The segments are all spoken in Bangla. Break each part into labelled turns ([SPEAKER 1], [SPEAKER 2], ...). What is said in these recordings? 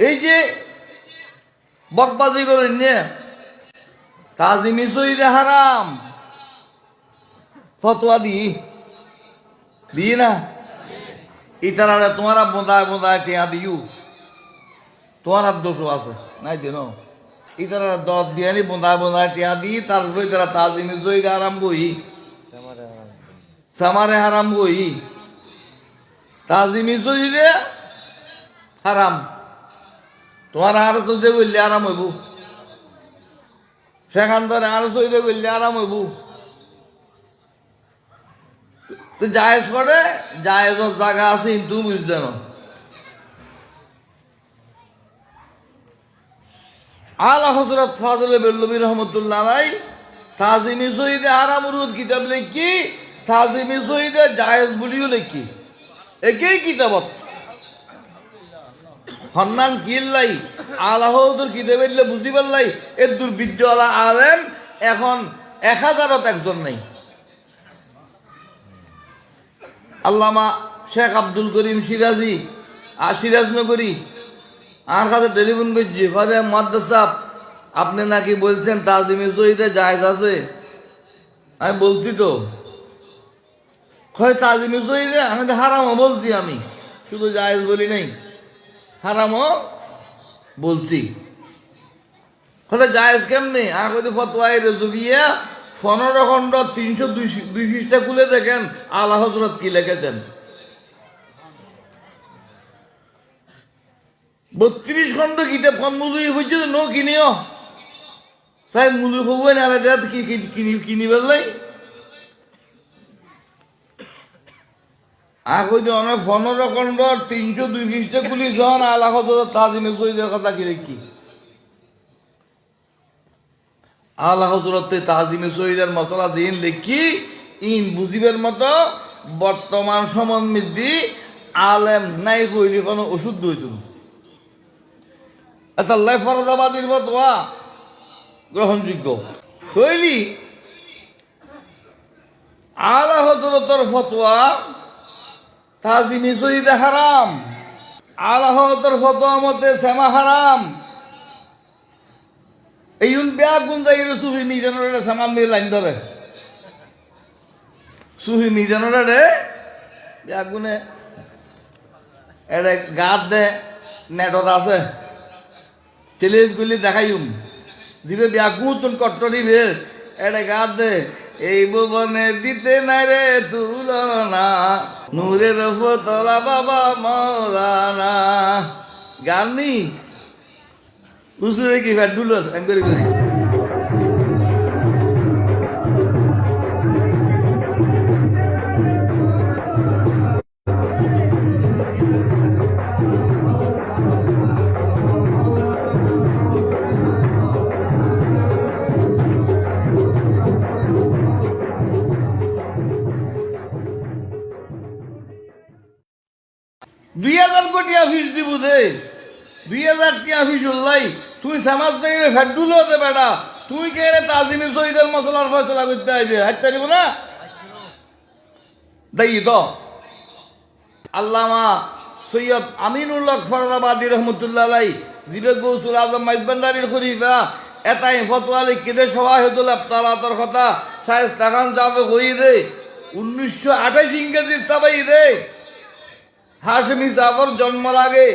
[SPEAKER 1] এই যে বকবাজি করেন নে তাজিমি সইদে হারাম। ফতোয়া দি। দি না? ইতারা তোমারা বোঁদায় বোঁদায় টিয়া দিও। তোমার দোষও আছে। নাই দিন ইতারা দত দিয়ে বোঁদায় বোঁদায় টিয়া দি তারপরে তারা তাজিমি সইদে হারাম বই। সামারে হারাম বই। তাজিমি সইদে হারাম। তোমার আর চলতে বললে আরাম হইব। সেখান ধরে আর চলতে বললে আরাম হইব। তো জায়েজ করে জায়েজর জায়গা আছে কিন্তু বুঝতে না। আলা হজরত ফাজলে বেল্লবী রহমতুল্লাহ রাই তাজিমি শহীদে আরাম রুদ কিতাব লেখি, তাজিমি শহীদে জায়েজ বলিও লেখি। একেই কিতাবত। হন্নান কিল্লাই আলাহদুর কিতাবেল্লে বুঝি পারলাই? এ দুর্বিদ্য আলা আলেম এখন এক হাজারত একজন নাই। আল্লামা শেখ আব্দুল করিম সিরাজি, আর সিরাজ সিরাজনগরী, আর কাছে টেলিফোন করছি, ফাদে মাদ্রাসা আপনি নাকি বলছেন তাজিমে শহীদে জায়েজ আছে? আমি বলছি তো। হয় তাজিমে শহীদে? আমি তো হারামও বলছি আমি। শুধু জায়জ বলি নাই। হারামও বলছি। কথা জায়েজ কেমনি? আর যদি ফতোয়াই রেজুবিয়া পনেরো খণ্ড তিনশো দুই পৃষ্ঠা খুলে দেখেন, আল্লাহ হজরত কি লিখেছেন? বত্রিশ খণ্ড কিতাব খন মুলুই হয়েছে ন কিনিও? চাই মুলুই হবই না আলাদা কি কি- কিনি কিনি পেলাই আগত অনেক পনেরো খণ্ড তিনশো দুই খ্রিস্টে খুলি যখন আল্লাহ হজরত তাজিমে শহীদের কথা কি দেখি আল্লাহ হজরতে তাজিমে শহীদের মশলা জিন লিখি ইন বুঝিবের মতো বর্তমান সমন্বিতি আলেম নাই কইলি কোনো ওষুধ আচ্ছা লাই ফরদাবাদীর গ্রহণযোগ্য। শৈলী আল্লাহ হজরতর ফতোয়া তাজিমি শহীদে হারাম। আল্লাহ হজরতর ফতোয়া মতে হারাম। এই বেয়া গুণ যাই সুফি মিজানোর সামান দিয়ে লাইন ধরে। সুফি রে বেয়া গুণে। এটা গাত দে, নেটত আছে। চ্যালেঞ্জ গুলি দেখাইম যিবে বেয়া গুণ কট্টরি বে এটা গাত দে। এই ভুবনে দিতে না রে তুলনা। নূরের ফতলা বাবা মৌলানা। গান নি? উসুরে কি ফ্যাট ডুলো করি। দুই হাজার অফিস উল্লাই। তুই ফেডুল হতে বেটা। তুই কে রে তাজিমি শহীদের মশলার ফয়সলা করতে আইবে? হাঁটতে পারিব না? দেই তো আল্লামা সৈয়দ আমিনুল্লাহ ফরদাবাদী রহমতুল্লাহ আলাই জিবে গৌসুল আজম মাইজবান্ডারির খরিফা এটাই সবাই হতো কথা। শায়েস্তা খান যাবে হই রে? উনিশশো আঠাশ চাবাই রে। হাসমি সাহর জন্মার আগে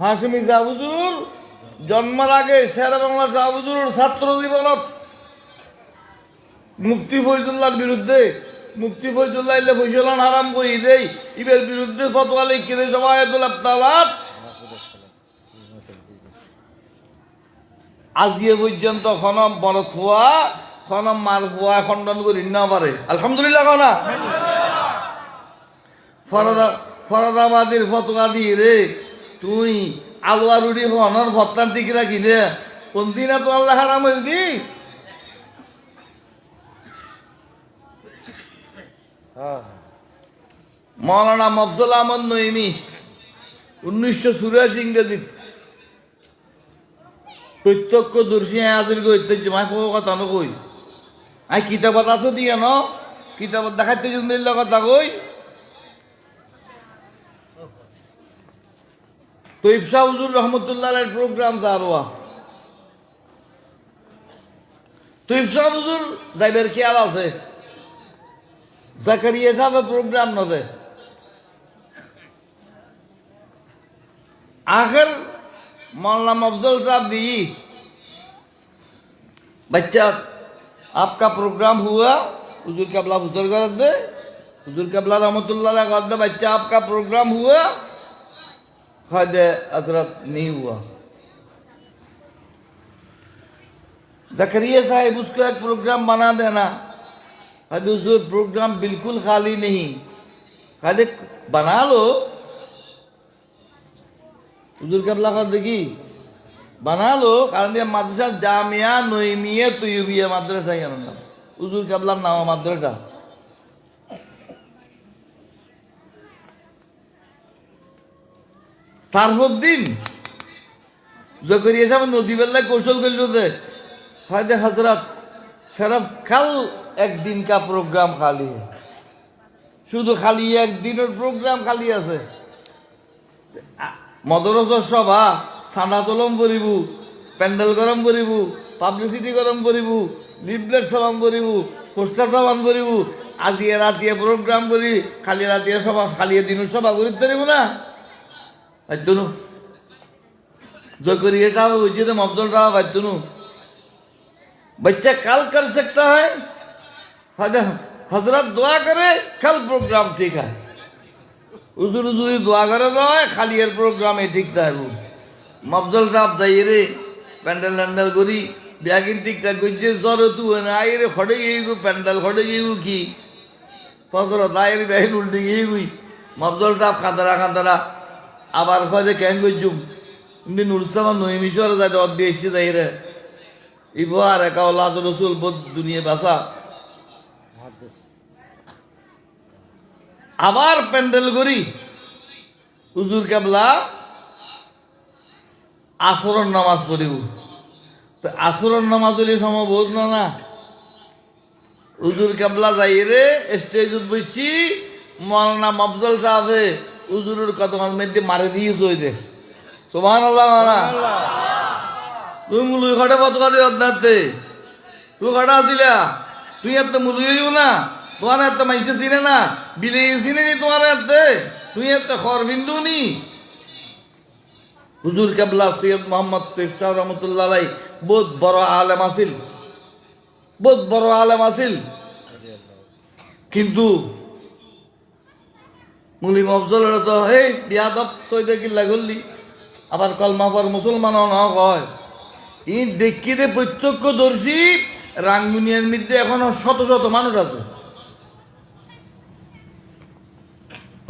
[SPEAKER 1] হাসমি সাহুজুর জন্মার আগে শেরা বাংলা সাহুজুর ছাত্র জীবনত মুফতি ফৈজুল্লাহর বিরুদ্ধে মুফতি ফৈজুল্লাহ ইলে ফৈজলান হারাম কই দেই ইবের বিরুদ্ধে ফতোয়া লিখে দেয় সবাই তালাত আজিয়ে পর্যন্ত খনম বড় থুয়া খনম মার ফুয়া খণ্ডন করি না পারে। আলহামদুলিল্লাহ কনা। ফরদা ফরদাবাদের ফতোয়া দিয়ে রে। তুই আলুয়া রুড়ি হনর ভত্তার দিকে রাখি রে কোন দিন তো আল্লাহ হারাম হইল দি মৌলানা মফজল আহমদ নইমি, উনিশশো চুরাশি ইংরেজিত। প্রত্যক্ষ দর্শী আজির গই মাই কথা নকই। আই কিতাবত আছো দিয়ে ন? কিতাবত দেখাইতে যদি কথা কই? تو افشا حضور رحمت اللہ علیہ پروگرام زاروا تو افشا حضور زائدر کی কি ہے۔ زکریہ صاحب پروگرام نہ دے۔ آخر مولانا مفضل صاحب دی بچہ، آپ کا پروگرام ہوا۔ حضور قبلہ حضور غرض دے۔ حضور قبلہ رحمت اللہ علیہ بچہ، آپ کا پروگرام ہوا۔ حد ادرک نہیں ہوا۔ زکریہ صاحب اس کو ایک پروگرام بنا دینا۔ حد حضور، پروگرام بالکل خالی نہیں۔ حد بنا لو۔ حضور کا قبلہ خود دیکھی۔ بنا لو۔ کہا دیا مدرسہ কারণ মাদ্রাসা জামিয়া নৈমিয়া তৈবিয়া মাদ্রাসা কেন حضور کا কাবলার নাম مدرسہ۔ তারপরদিন জকরিয়া সাহেব নদী বেলায় কৌশল করল যে হয়তো হজরত সেরফ কাল একদিন কা প্রোগ্রাম খালি। শুধু খালি একদিনের প্রোগ্রাম খালি আছে। মদরসর সভা চাঁদা তলম করিব পেন্ডেল গরম করিব, পাবলিসিটি গরম করিব, লিফলেট চালান করিব, পোস্টার চালান করিব। আজিয়ে রাতিয়ে প্রোগ্রাম করি খালি রাতিয়ে সভা খালিয়ে দিনের সভা করি পারিব না। వద్దును جو کریٹا وہ وجد مبزول رہا وجنو بچہ کل کر سکتا ہے حضرت دعا کرے کل پروگرام ٹھیک ہے حضور حضوری دعا کرے تو ہے خالی ایر پروگرام یہ ٹھیک ہے وہ مفضل صاحب যাই রে প্যান্ডেল ট্যান্ডেল করি ব্যাগিন ঠিকঠাক করছে জ্বর তু না আই রে ফটে গিয়ে গু প্যান্ডেল ফটে গিয়ে গু কি ফসল তাই রে ব্যাগিন উল্টে গিয়ে গুই মফজল সাহেব খান্দারা খান্দারা আবার কয়ে কেন করছুম কিন্তু নুরসামান নইমিশর যাই অর্ধে এসে যাই রে। ইবার একা আল্লাহ রসুল বোধ দুনিয়া বাসা। আবার প্যান্ডেল করি। হুজুর কেবলা আসরণ নামাজ পড়িব। তো আসরণ নামাজ হলে সম্ভব না না? হুজুর কেবলা যাই রে স্টেজত বসছি মৌলানা মফজল সাহেবে। হুজুরের কত মধ্যে মারে দিয়েছ ওই দে সোমান আল্লাহ মানা তুই মুলুই ঘটে পতাকা দিয়ে অধ্যাতে তুই ঘটা আসিলা? তুই এত না? তোমার এত মাইসে চিনে না? বিলে চিনে নি তোমার এতে? তুই এত খর বিন্দু নি? হুজুর কেবলা সৈয়দ মোহাম্মদ শাহ রহমতুল্লাহ বহুত বড় আলেম আসিল বহুত বড় আলেম আসিল কিন্তু মুলি মফজলের তো এই বিয়াদব, সৈদে কিল্লা করলি আবার কলমা পর মুসলমান ন কয়। ই দেখিতে প্রত্যক্ষদর্শী রাঙ্গুনিয়ার মধ্যে এখনও শত শত মানুষ আছে।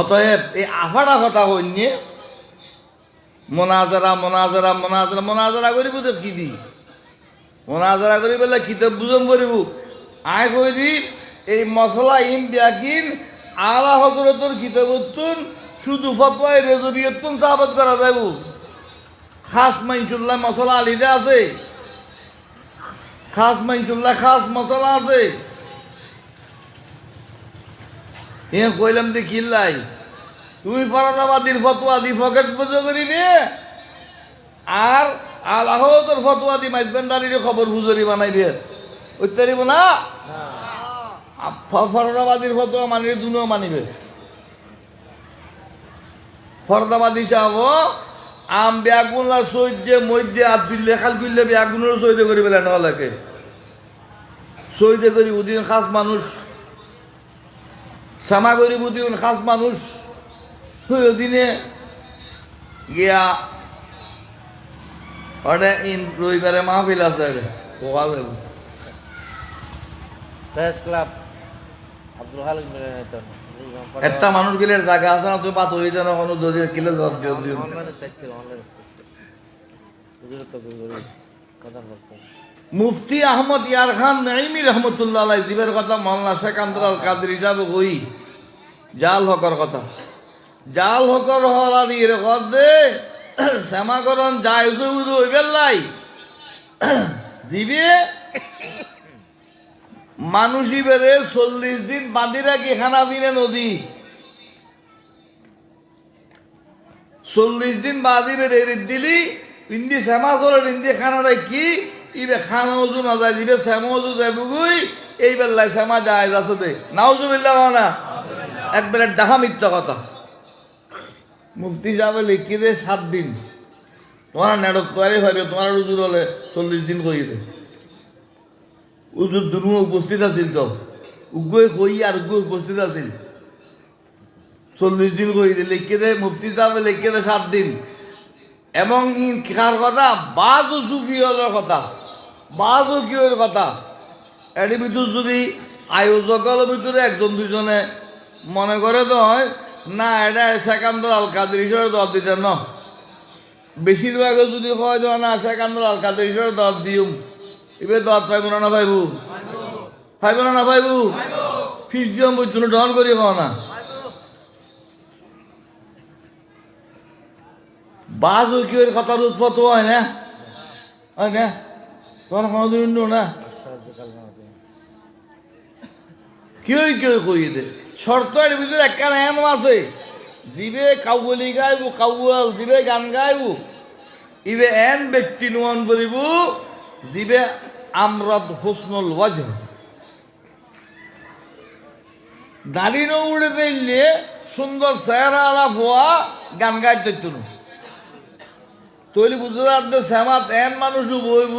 [SPEAKER 1] অতএব এই আফাড়া কথা হইনি মোনাজারা মোনাজারা মোনাজারা মোনাজারা করিব তো কি দি? মোনাজারা করি বলে কিতাব বুঝম করিব? আয় কই দি, এই মশলা ইন ব্যাকিন আলা হজরতর কিতাবতুন শুধু ফতোয়ায় রেজরিয়তুন সাহাবত করা যাইব খাস মাইনচুল্লাহ মশলা আলিদে আছে। খাস মাইনচুল্লাহ, খাস মশলা আছে। এ কইলাম যে কিল্লাই তুমি ফরাদাবাদির ফতোয়া দি পকেট পুজো করিবে, আর আল্লাহ তোর ফতোয়া দি মাইজবেন্ডারির খবর বুজরি বানাইবে। উত্তরিব না। ফরদাবাদির ফতোয়া মানিবে দুনো মানিবে। ফরদাবাদি সাহেব, আম বেগুনলা সৈদ্যে মধ্যে আর দিল্লে খাল করলে বেগুনের সৈদে করি পেলে নলাকে সৈদে করি উদিন খাস মানুষ শ্যামা করি উদিন খাস মানুষ। দিনে গিয়া ওটা ইন রবিবারে মাহফিল আছে
[SPEAKER 2] প্রেস ক্লাব
[SPEAKER 1] একটা মানুষ গেলে জায়গা আছে না তুই পাত হয়ে যেন কোনো যদি কিলে মুফতি আহমদ ইয়ার খান নাইমি রহমতুল্লাহ আলাই দিবের কথা মৌলানা শেখ আন্দরাল কাদের হিসাবে কই? জাল হকর কথা। জাল হকর হলা দিয়ে রেখত দে শ্যামাকরণ যায় হইবেন লাই। জিবে মানুষই বেড়ে চল্লিশ দিন বাঁধি রাখি খানা দিনে নদী। চল্লিশ দিন বাদি বেড়ে দিলি, ইন্দি শ্যামা চলে ইন্দি খানাটা কি, ইবে খানা ওজু না যায় ইবে শ্যামা ওজু যায় বুগুই এই বেলায় শ্যামা যায় যাচ্ছে দে। নাউজু বিল্লাহ না এক একবারে ডাহা মিথ্যা কথা। মুক্তি যাবে লিখি দে সাত দিন। তোমার নাটক তৈরি হবে তোমার উজুর হলে চল্লিশ দিন কই দে উজুর দুনু উপস্থিত আছিল তো। উগ্রই কই আর উগ্র উপস্থিত আছিল। চল্লিশ দিন কই দে লিখে দে মুফতি যাবে লিখে দে সাত দিন। এবং ই কার কথা, বাজু সুফিয়লের কথা, বাজু কিয়র কথা। এর ভিতর যদি আয়োজকের ভিতরে একজন দুজনে মনে করে তো হয়, না, এটা সেকান্দর আল কাদের হিসেবে দর দিতে ন। বেশিরভাগে যদি হয় তো, না সেকান্দর আল কাদের হিসেবে দর দিউম এবার দর পাইব না না পাইবু? না না পাইবু? ফিস দিয়ম বই তুমি ডন করি খাও না। বাজ কি ওর কথার হয় না? হয় না? তোমার কোনোদিন না?
[SPEAKER 2] সাহায্য কালমা
[SPEAKER 1] কেউ কেউ কই দে শর্ত এর ভিতরে একখান এন আছে। জিবে কাউবলি গাইব কাউবল জিবে গান গাইব। ইবে এন ব্যক্তি নুয়ন করিব, জিবে আমরদ হুসনুল ওয়াজ দাড়ি উড়ে দিলে সুন্দর চেহারা আলাপ হওয়া গান গাইতে তুনু তৈরি পারতে শ্যামাত এন মানুষ বইব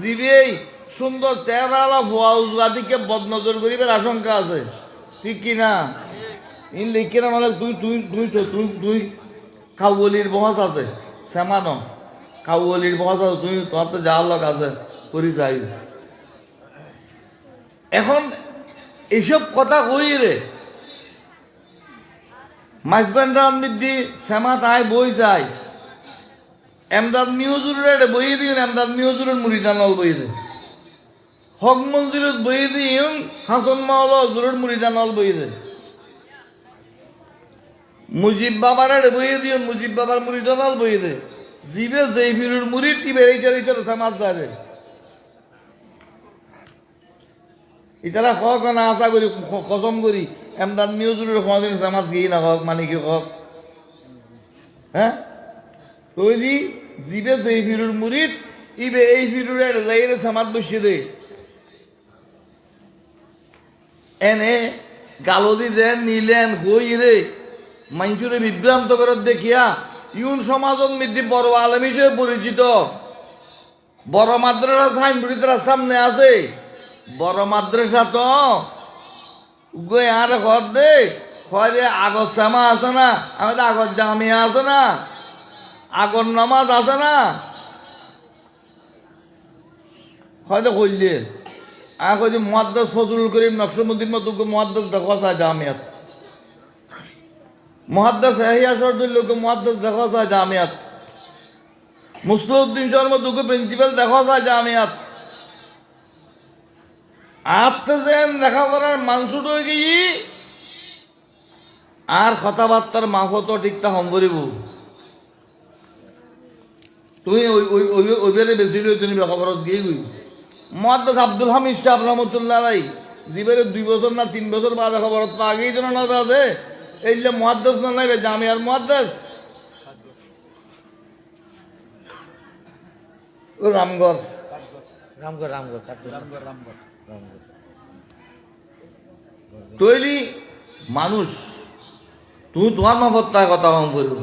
[SPEAKER 1] জিবেই সুন্দর চেহারা আলাপ হওয়া উজবাদিকে বদনজর করিবার আশঙ্কা আছে। ঠিক কি না? ইন লিখে না মানে তুই তুই তুই তুই তুই কাউবলির বহাস আছে শ্যামান কাউবলির বহাস আছে তুই তোমার তো যাওয়ার লোক আছে। করি যাই এখন এইসব কথা কই রে মাইসব্যান্ডার দি শ্যামা তাই বই যায়। এমদাদ মিউজুরের বই দিন, এমদাদ মিউজুরের মুড়িদানল বই দিন। হক মঞ্জুরের বই দিন হাসন মাওলা জুরের মুড়িদানল বই দিন। মুজিব বাবার বই দিন, মুজিব বাবার মুড়িদানল বই দে জিবে যেই ফিরুর মুড়ি টিবে এইটার এইটার সমাজ যাবে ইতারা হক না আশা করি কসম করি। এমদাদ মিউজুরের কোনদিন সমাজ গিয়ে না হক মানে কি হক। হ্যাঁ? তৈরি জিবে সেই ফিরুর মুরিদ, ইবে এই ফিরুরের যাইরে সামাদ বসিয়ে দে। এনে গালদি যেন নিলেন, হই রে। মাইনসুরে বিভ্রান্ত করে দেখিয়া ইউন সমাজত মধ্যে বড় আলম হিসেবে পরিচিত। বড় মাদ্রাসা সাইনবোর্ড সামনে আছে। বড় মাদ্রাসা তো। গই আর ঘর দে। আগর শ্যামা আছে না, আমাদের আগর জামিয়া আছে না, আগর নামাজ আছে না। হয়তো কইলে আর কই মহাদ্দাস ফজলুল করিম নকশমুদ্দিন মতো মহাদ্দাস দেখা যায় জামিয়াত। মহাদ্দাস এহিয়া সরদুল লোক মহাদ্দাস দেখা যায় জামিয়াত। মুসলিউদ্দিন শর্মা দুটো প্রিন্সিপাল দেখা যায় জামিয়াত। আপনি যেন লেখাপড়ার মানসুট হয়ে গিয়ে আর কথাবার্তার মাফত ঠিকটা সম্ভরিব তুমি ওই ওই ওই ওই বেড়ে বেশি লই তুমি লেখাপড়া দিয়ে গই। আব্দুল হামিদ শাহ রহমতুল্লাহ রাই জীবের দুই বছর না তিন বছর বাদ খবর তো আগেই তো না দাদে এই যে মহাদ্দাস না নাই জামিয়ার মহাদ্দাস ও
[SPEAKER 2] রামগড়। রামগড় রামগড় রামগড় রামগড়।
[SPEAKER 1] তৈরি মানুষ তুমি তোমার মাফত তার কথা কম করব